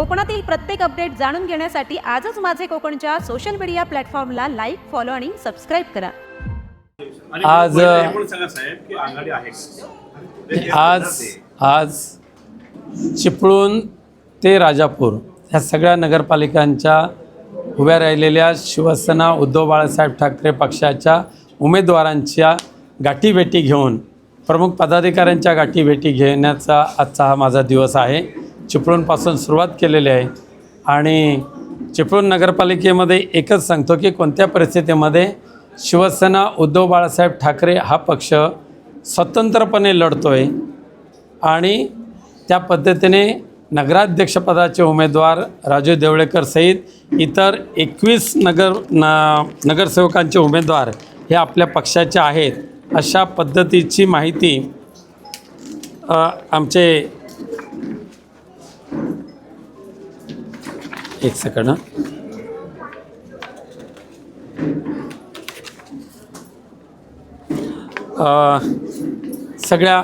कोकणातील प्रत्येक अपडेट जाणून घेण्यासाठी आजच माझे कोकणच्या सोशल मीडिया प्लॅटफॉर्मला लाईक फॉलो आणि सबस्क्राईब करा आज-? आज आज चिपळूण ते राजापूर ह्या सगळ्या नगरपालिकांच्या उभ्या राहिलेल्या शिवसेना उद्धव बाळासाहेब ठाकरे पक्षाच्या उमेदवारांच्या गाठीभेटी घेऊन प्रमुख पदाधिकाऱ्यांच्या गाठीभेटी घेण्याचा आजचा हा माझा दिवस आहे चिपळूणपासून सुरुवात केलेली आहे. आणि चिपळूण नगरपालिकेमध्ये एकच सांगतो की कोणत्या परिस्थितीमध्ये शिवसेना उद्धव बाळासाहेब ठाकरे हा पक्ष स्वतंत्रपणे लढतो आहे आणि त्या पद्धतीने नगराध्यक्षपदाचे उमेदवार राजू देवळेकर सहित इतर एकवीस नगर न नगरसेवकांचे उमेदवार हे आपल्या पक्षाचे आहेत अशा पद्धतीची माहिती आमचे एक सेकंड हं. सगळ्या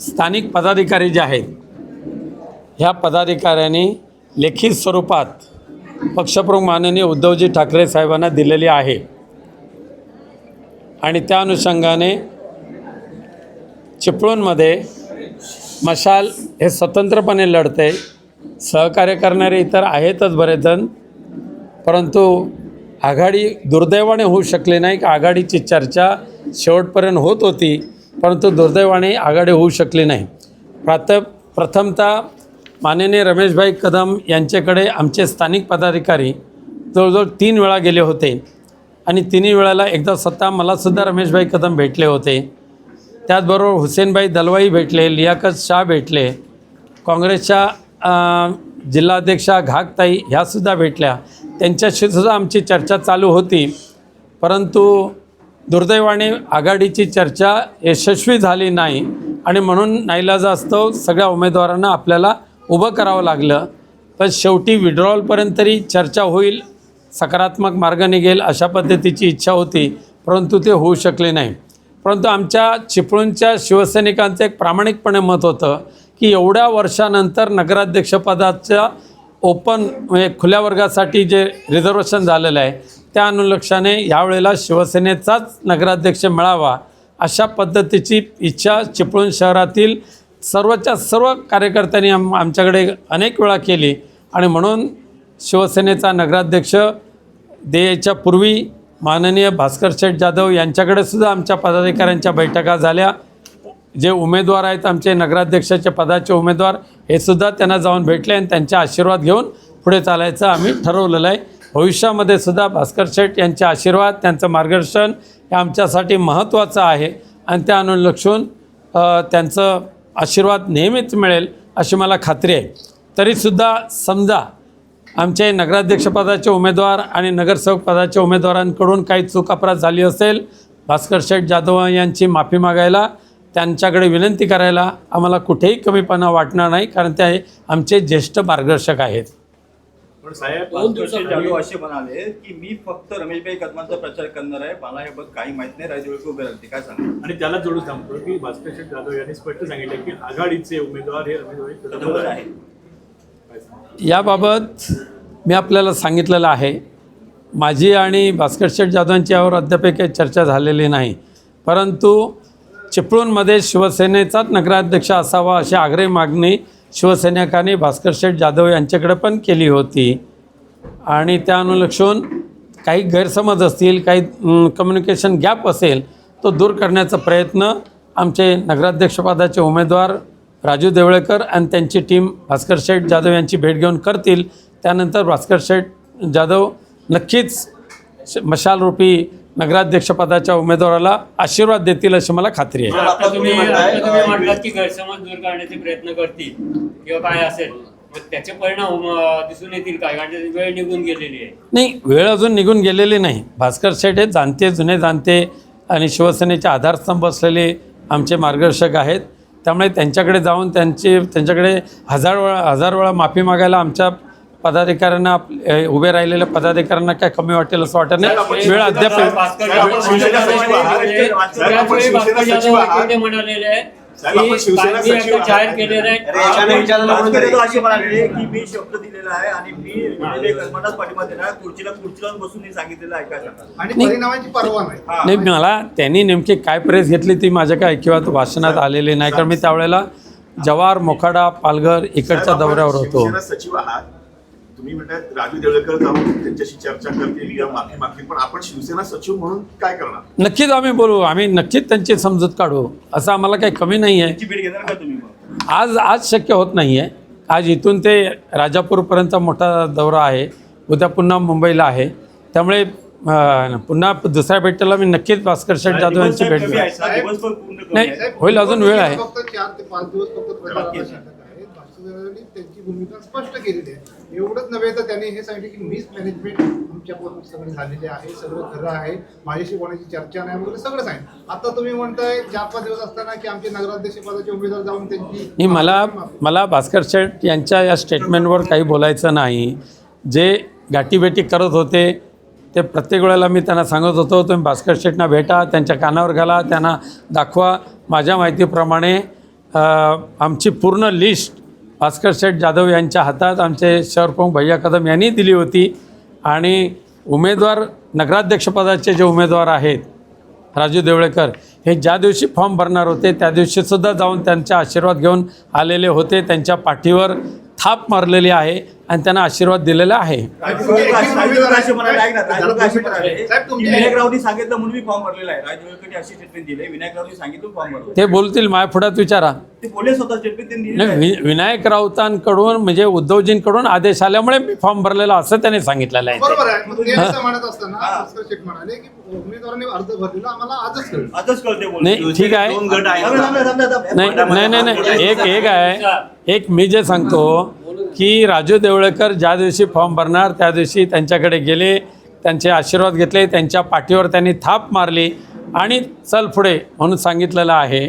स्थानिक पदाधिकारी जे आहेत ह्या पदाधिकाऱ्यांनी लेखी स्वरूपात पक्षप्रमुख माननीय उद्धवजी ठाकरे साहेबांना दिलेली आहे आणि त्या अनुषंगाने चिपळूणमध्ये मशाल हे स्वतंत्रपणे लढते सहकार्य करणारे इतर आहेतच बरेचजण. परंतु आघाडी दुर्दैवाने होऊ शकली नाही. की आघाडीची चर्चा शेवटपर्यंत होत होती परंतु दुर्दैवाने आघाडी होऊ शकली नाही. प्रात प्रथमतः माननीय रमेशभाई कदम यांच्याकडे आमचे स्थानिक पदाधिकारी जवळजवळ तीन वेळा गेले होते आणि तिन्ही वेळेला एकदा स्वतः मलासुद्धा रमेशभाई कदम भेटले होते. त्याचबरोबर हुसेनभाई दलवाई भेटले लियाकत शाह भेटले काँग्रेसच्या जिल्हाध्यक्षा घागताई ह्यासुद्धा भेटल्या. त्यांच्याशी सुद्धा आमची चर्चा चालू होती. परंतु दुर्दैवाने आघाडीची चर्चा यशस्वी झाली नाही आणि म्हणून नाईलाजास्तव सगळ्या उमेदवारांना आपल्याला उभं करावं लागलं. पण शेवटी विड्रॉलपर्यंत तरी चर्चा होईल सकारात्मक मार्ग निघेल अशा पद्धतीची इच्छा होती परंतु ते होऊ शकले नाही. परंतु आमच्या चिपळूणच्या शिवसैनिकांचं एक प्रामाणिकपणे मत होतं की एवढ्या वर्षानंतर नगराध्यक्षपदाच्या ओपन म्हणजे खुल्या वर्गासाठी जे रिझर्वेशन झालेलं आहे त्या अनुलक्षाने यावेळेला शिवसेनेचाच नगराध्यक्ष मिळावा अशा पद्धतीची इच्छा चिपळूण शहरातील सर्वच्या सर्व कार्यकर्त्यांनी आम आमच्याकडे अनेक वेळा केली. आणि म्हणून शिवसेनेचा नगराध्यक्ष देयच्या पूर्वी माननीय भास्कर शेठ जाधव यांच्याकडे सुद्धा आमच्या पदाधिकाऱ्यांच्या बैठका झाल्या. जे उमेदवार आहेत आमचे नगराध्यक्षाचे पदाचे उमेदवार हे सुद्धा त्यांना जाऊन भेटले आणि त्यांचे आशीर्वाद घेऊन पुढे चालायचं आम्ही ठरवलेलं आहे. भविष्यामध्ये सुद्धा भास्कर शेठ यांचे आशीर्वाद त्यांचं मार्गदर्शन हे आमच्यासाठी महत्त्वाचं आहे आणि त्या अनुलक्षून त्यांचं आशीर्वाद नेहमीच मिळेल अशी मला खात्री आहे. तरीसुद्धा समजा आमचे नगराध्यक्षपदाचे उमेदवार आणि नगरसेवक पदाच्या उमेदवारांकडून काही चूक अपराध झाली असेल भास्कर शेठ जाधव यांची माफी मागायला त्यांच्याकडे विनंती करायला आम्हाला कुठेही कमीपणा वाटणार नाही कारण ते आमचे ज्येष्ठ मार्गदर्शक आहेत. पण साहेब जाधव- असे म्हणाले की मी फक्त रमेशभाई कदमांचा प्रचार करणार आहे. मला हे बघ काही माहीत नाही राजू उभे राहते काय सांगा आणि त्याला जोडून सांगतो की भास्कर शेठ जाधव यांनी स्पष्ट सांगितलं की आघाडीचे उमेदवार हे रमेश कदम याबाबत मी आपल्याला सांगितलेलं आहे माझी आणि भास्कर शेठ जाधवांची यावर अद्याप काही चर्चा झालेली नाही. परंतु चिपळूणमध्ये शिवसेनेचाच नगराध्यक्ष असावा अशी आग्रही मागणी शिवसैनिकांनी भास्कर शेठ जाधव यांच्याकडे पण केली होती. आणि त्या अनुलक्षून काही गैरसमज असतील काही कम्युनिकेशन गॅप असेल तो दूर करण्याचा प्रयत्न आमचे नगराध्यक्षपदाचे उमेदवार राजू देवळेकर आणि त्यांची टीम भास्कर शेठ जाधव यांची भेट घेऊन करतील. त्यानंतर भास्कर शेठ जाधव नक्कीच श- मशालरूपी नगराध्यक्षपदाच्या उमेदवाराला आशीर्वाद देतील अशी मला खात्री आहे. आता तुम्ही आता तुम्ही म्हटलात की गैरसमज दूर करण्याचे प्रयत्न करतील किंवा काय असेल मग त्याचे परिणाम अं, दिसून येतील काय? कारण त्याची वेळ निघून गेलेली आहे. नाही वेळ अजून निघून गेलेली नाही. भास्कर शेठ हे जाणते जुने जाणते आणि शिवसेनेचे आधारस्तंभ असलेले आमचे मार्गदर्शक आहेत. त्यामुळे त्यांच्याकडे जाऊन त्यांची त्यांच्याकडे हजार वेळा हजार वेळा माफी मागायला आमच्या पदाधिकाऱ्यांना आप- उभे राहिलेल्या पदाधिकाऱ्यांना काय कमी वाटेल असं वाटत नाही. वेळ अद्याप म्हणालेले आहे जाहीर. केलेलं आहे. की मी शब्द दिलेला आहे आणि मी पाठिंबा देणार खुर्चीला खुर्चीला बसून मी सांगितलेलं आणि नाही. परिणामाची पर्वा नाही. नाही मला त्यांनी नेमकी काय प्रेस घेतली ती माझ्या काय ऐकिवात भाषणात आलेली नाही. कारण मी त्यावेळेला जवाहर मोखाडा पालघर इकडच्या दौऱ्यावर होतो. सचिव आहात. तुम्ही म्हणतात राजू देवळकर जाऊन त्यांच्याशी चर्चा करतील किंवा माफी मागतील पण आपण शिवसेना सचिव म्हणून काय करणार? नक्कीच आम्ही बोलू. आम्ही नक्कीच त्यांची समजूत काढू. असं आम्हाला काही कमी नाही आहे. भेट घेणार का तुम्ही मग? आज आज शक्य होत नाही आहे. आज इथून ते राजापूरपर्यंत मोठा दौरा आहे. उद्या पुन्हा मुंबईला आहे. त्यामुळे अं, पुन्हा दुसऱ्या भेटीला मी नक्कीच भास्कर शेठ जाधव यांची भेट दिवसभर पूर्ण कमी नाही. होईल, अजून वेळ आहे. फक्त चार ते पाच दिवस फक्त प्रचाराला त्यांची भूमिका स्पष्ट केलेली आहे. एवढंच नव्हे तर त्यांनी हे सांगितले की मिस मॅनेजमेंट आमच्याकडून सगळं झालेले आहे सगळं खरं आहे. माझ्याशी कोणाची चर्चा नाही वगैरे सगळं सांगितलं आता तुम्ही म्हणताय चार पाच दिवस असताना की आमचे नगराध्यक्ष पदाचे उमेदवार जाऊन त्यांची मला मला भास्कर शेठ यांच्या या स्टेटमेंटवर काही बोलायचं नाही. जे गाठीभेटी करत होते ते प्रत्येक वेळेला मी त्यांना सांगत होतो तुम्ही भास्कर शेठना भेटा त्यांच्या कानावर घाला त्यांना दाखवा. माझ्या माहितीप्रमाणे आमची पूर्ण लिस्ट भास्कर शेठ जाधव यांच्या हातात आमचे शहरप्रमुख भैया कदम यांनी दिली होती. आणि उमेदवार नगराध्यक्षपदाचे जे उमेदवार आहेत राजू देवळेकर हे ज्या दिवशी फॉर्म भरणार होते त्या दिवशीसुद्धा जाऊन त्यांचा आशीर्वाद घेऊन आलेले होते. त्यांच्या पाठीवर थाप मारलेली आहे. आणि त्यांना आशीर्वाद दिलेला आहे. ते बोलतील माझ्या पुढ्यात विचारा. विनायक राऊतांकडून म्हणजे उद्धवजींकडून आदेश आल्यामुळे मी फॉर्म भरलेला असं त्यांनी सांगितलेलं आहे. ठीक आहे. नाही नाही नाही. एक एक आहे. एक मी जे सांगतो की राजू देवळेकर ज्या दिवशी फॉर्म भरणार त्या दिवशी त्यांच्याकडे गेले त्यांचे आशीर्वाद घेतले त्यांच्या पाठीवर त्यांनी थाप मारली आणि चल पुढे म्हणून सांगितलेलं आहे.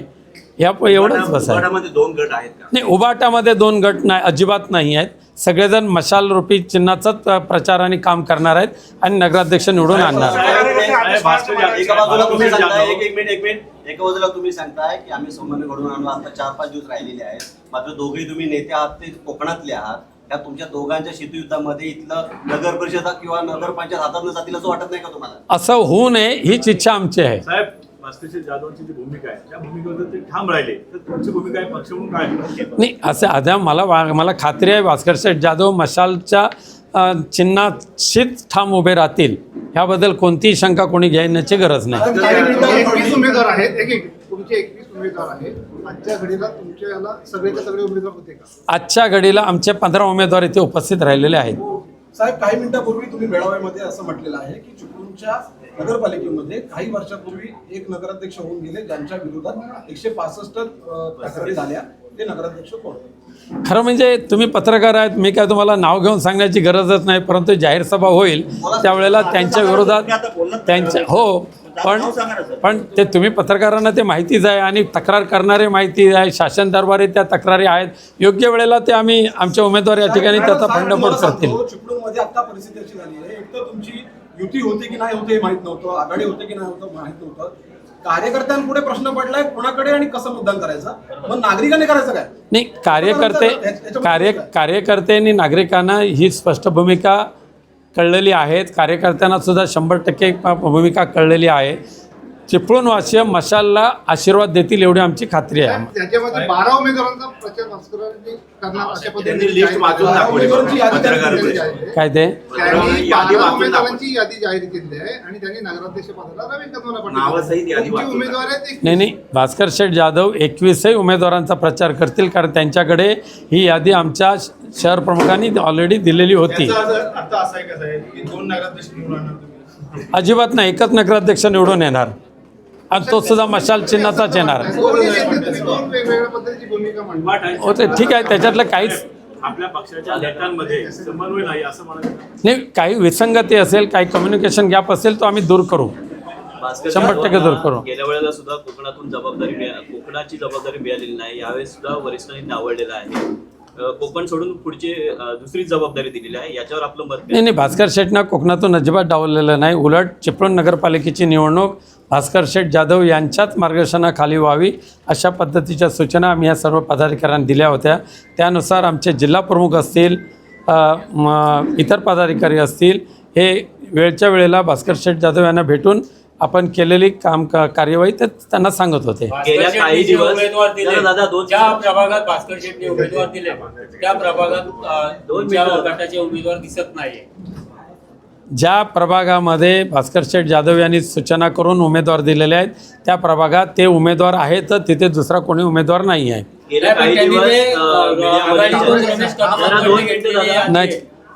या एवढंच बस आहे. दोन गट आहेत नाही उबाटामध्ये दोन गट नाही अजिबात नाही आहेत. सगळेजण मशाल रूपी चिन्हाचंच प्रचार आणि काम करणार आहेत आणि नगराध्यक्ष निवडून आणणार एका बाजूला तुम्ही भास्कर सांगताय जाधव- एक एक मिनिट एक मिनिट एका बाजूला तुम्ही सांगताय की आम्ही सोमाने घडून आणलो आता चार पाच दिवस राहिलेले आहेत. मात्र दोघेही तुम्ही नेते आहात ते कोकणातले आहात त्या तुमच्या दोघांच्या शीतयुद्धामध्ये इथलं नगर परिषद किंवा नगरपंचायत हातात जातील असं वाटत नाही का तुम्हाला असं होऊ नये हीच इच्छा आमची आहे. साहेब भास्करशेठ जाधवची जी भूमिका आहे त्या भूमिकेवर जर ते ठाम राहिले तर तुमची भूमिका आहे पक्ष म्हणून काय नाही असं आता मला वा- मला खात्री आहे भास्कर शेठ जाधव मशालच्या चिन्हाशीच ठाम उभे राहतील. ह्याबद्दल कोणतीही शंका कोणी घ्यायची गरज नाही. एकवीस उमेदवार आहेत. एक एक तुमचे एकवीस उमेदवार आहेत. आजच्या घडीला तुमच्या याला सगळेचे सगळे उमेदवार होते का? आजच्या घडीला आमचे पंधरा उमेदवार इथे उपस्थित राहिलेले आहेत. साहेब काही मिनिटापूर्वी तुम्ही बेळाव्यामध्ये असं म्हटलेलं आहे की चिपळूणच्या नगरपालिकेमध्ये काही वर्षापूर्वी एक नगराध्यक्ष होऊन गेले ज्यांच्या विरोधात एकशे पासष्ट तक्रारी झाल्या. ते नगराध्यक्ष कोण? खरं म्हणजे तुम्ही पत्रकार आहेत मी काय तुम्हाला नाव घेऊन सांगण्याची गरजच नाही परंतु जाहीर सभा होईल त्यावेळेला त्यांच्या विरोधात त्यांच्या हो पण पण ते तुम्ही पत्रकारांना ते माहितीच आहे आणि तक्रार करणारे माहिती आहे शासन दरबारी त्या तक्रारी आहेत. योग्य वेळेला ते आम्ही आमचे उमेदवार या ठिकाणी त्याचा फंडपोट करतील. चिपळूणमध्ये युती होते की नाही होते हे माहीत नव्हतं आघाडी होते की नाही होतं माहीत नव्हतं. कार्यकर्त्यांपुढे प्रश्न पडलाय कोणाकडे आणि कसं मतदान करायचं? मग नागरिकांनी करायचं काय? नाही कार्यकर्ते कार्य कार्यकर्त्यांनी नागरिकांना ही स्पष्ट भूमिका कळलेली आहेत कार्यकर्त्यांना सुद्धा शंभर टक्के भूमिका कळलेली आहे. चिपळूणवासीय मशालला आशीर्वाद देतील एवढी आमची खात्री आहे त्याच्यामध्ये बारा उमेदवारांचा प्रचार भास्करांनी करणार अशा त्यांनी पद्धतीने लिस्ट जाहीर वाचून केली. दाखवली उमेदवारांची यादी पत्रकार त्यांनी परिषदेत. जाहीर केली. काय ते त्यांनी यादी बारा वाचून उमेदवारांची यादी जाहीर केली आहे आणि त्यांनी नगराध्यक्ष पदाला रवी कदमाला पाठवलं. नावासहित यादी तुमचे वाचून उमेदवार आहेत एक नाही नाही भास्कर शेठ जाधव एकवीसही उमेदवारांचा प्रचार करतील कारण त्यांच्याकडे ही यादी आमच्या शहर प्रमुखांनी ऑलरेडी दिलेली होती आता असं आहे का साहेब की दोन नगराध्यक्ष निवडून आणणार तुम्ही अजिबात नाही एकच नगराध्यक्ष निवडून येणार आणि तो सुद्धा मशाल चिन्हाचाच येणार. हो ते ठीक आहे त्याच्यातलं काहीच आपल्या पक्षाच्या नेत्यांमध्ये समन्वय नाही असं मला नाही काही विसंगती असेल काही कम्युनिकेशन गॅप असेल तो आम्ही दूर करू भास्कर शंभर टक्के दूर करू. गेल्या वेळेला सुद्धा कोकणातून जबाबदारी मिळा कोकणाची जबाबदारी मिळालेली नाही यावेळेस सुद्धा वरिष्ठांनी नावडलेलं आहे कोकण सोडून पुढची दुसरी जबाबदारी दिलेली आहे याच्यावर आपलं मत? नाही नाही भास्कर शेटना कोकणातून अजिबात डावललेलं नाही उलट चिपळूण नगरपालिकेची निवडणूक भास्कर शेठ जाधव यांच्याच मार्गदर्शनाखाली व्हावी अशा पद्धतीच्या सूचना आम्ही या सर्व पदाधिकाऱ्यांना दिल्या होत्या. त्यानुसार आमचे जिल्हा प्रमुख असतील इतर पदाधिकारी असतील हे वेळच्या वेळेला भास्कर शेठ जाधव यांना भेटून आपण केलेली काम का कार्यवाही ते त्यांना सांगत होते. गेल्या काही दिवस- दादा, दोन- ज्या प्रभागात भास्कर शेट्टी उमेदवार दिले त्या प्रभागात दोन. गटाचे उमेदवार दिसत नाहीये. ज्या प्रभागामध्ये भास्कर शेठ जाधव यांनी सूचना करून उमेदवार दिलेले आहेत त्या प्रभागात ते उमेदवार आहेत तर तिथे दुसरा कोणी उमेदवार नाही आहे. नाही,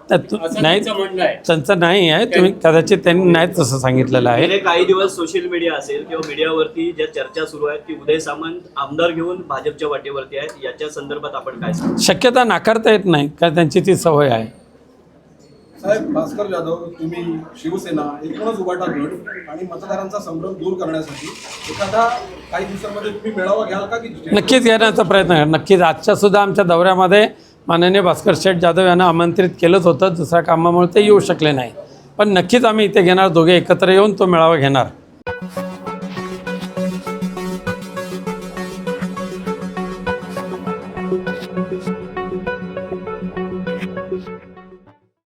त्यांचं नाही आहे. तुम्ही कदाचित त्यांनी नाही तसं सांगितलेलं आहे. गेले काही दिवस सोशल मीडिया असेल किंवा मीडियावरती ज्या चर्चा सुरू आहेत की उदय सामंत आमदार घेऊन भाजपच्या वाटेवरती आहेत. याच्या संदर्भात आपण काय शक्यता नाकारता येत नाही कारण त्यांची ती सवय आहे. साहेब भास्कर जाधव तुम्ही शिवसेना एकूणच उभाटा गट आणि मतदारांचा संभ्रम दूर करण्यासाठी एखादा काही दिवसांमध्ये तुम्ही मेळावा घ्याल का की नक्कीच घेण्याचा प्रयत्न करा नक्कीच आजच्या सुद्धा आमच्या दौऱ्यामध्ये माननीय भास्कर शेठ जाधव यांना आमंत्रित केलंच होतं. दुसऱ्या कामामुळे ते येऊ शकले नाही. पण नक्कीच आम्ही इथे घेणार दोघे एकत्र येऊन तो मेळावा घेणार.